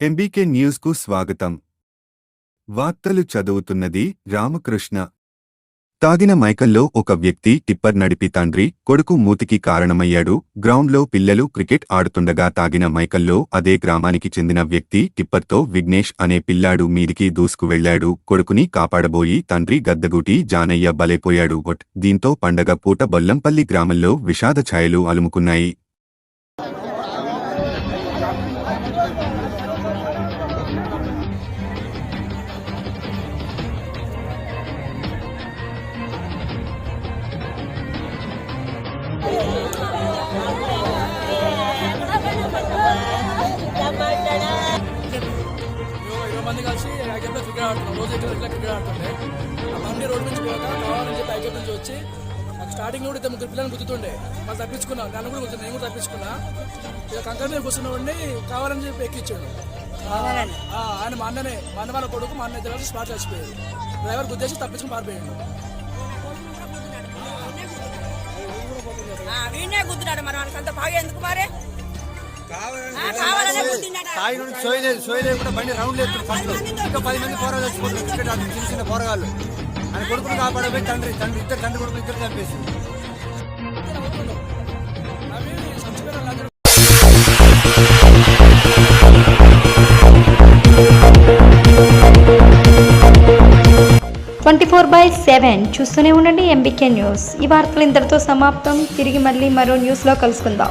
MBK న్యూస్కు స్వాగతం. వార్తలు చదువుతున్నది రామకృష్ణ. తాగిన మైకల్లో ఒక వ్యక్తి టిప్పర్ నడిపి తండ్రి కొడుకు మూతికి కారణమయ్యాడు. గ్రౌండ్లో పిల్లలు క్రికెట్ ఆడుతుండగా తాగిన మైకల్లో అదే గ్రామానికి చెందిన వ్యక్తి టిప్పర్తో విఘ్నేష్ అనే పిల్లాడు మీదికి దూసుకు వెళ్ళాడు కొడుకుని కాపాడబోయి తండ్రి గద్దగుటి జానయ్య బలైపోయాడు. దీంతో పండగ పూట బొల్లంపల్లి గ్రామంలో విషాద ఛాయలు అలుముకున్నాయి. మంది కలిసి ఐకెప్లో క్రికెట్ ఆడుతున్నాం రోజు ఇక్కడ ఇట్లా క్రికెట్ ఆడుతుండే ఆ బండి రోడ్డు నుంచి పోక కావాలని చెప్పి ఐకెప్ నుంచి వచ్చి నాకు స్టార్టింగ్ కూడా ఇద్దరు ముగ్గురు పిల్లల్ని గుర్తుండే వాళ్ళు తప్పించుకున్నా. నన్ను కూడా గుర్తుంది నేను కూడా తప్పించుకున్నా. ఇక కంకర్ మీద కూర్చున్నవాడిని కావాలని చెప్పి ఎక్కించాడు ఆ, ఆయన మా అన్ననే. మా అన్న వాళ్ళ కొడుకు మా అన్న ఇద్దరు స్పాట్ చచ్చిపోయాడు డ్రైవర్ గుద్దేసి తప్పించుకుని పారిపోయాడు. గుద్దున్నాడు మరి. అంత బాగా ఎందుకు మరి? నుండి సోయలేదు సోయలేదు కూడా బండి రౌండ్ లేదు ఫస్ట్. ఇంకా పది మంది పోరాలు ఆడుతుంది చిన్న చిన్న పోరగాళ్ళు. ఆయన కొడుకులు కాపాడబోయి తండ్రి తండ్రి ఇద్దరు తండ్రి కొడుకులు ఇద్దరు చంపేసి ట్వంటీ ఫోర్ బై సెవెన్ చూస్తూనే ఉండండి ఎంబీకే న్యూస్. ఈ వార్తలు ఇంతటితో సమాప్తం. తిరిగి మళ్ళీ మరో న్యూస్లో కలుసుకుందాం.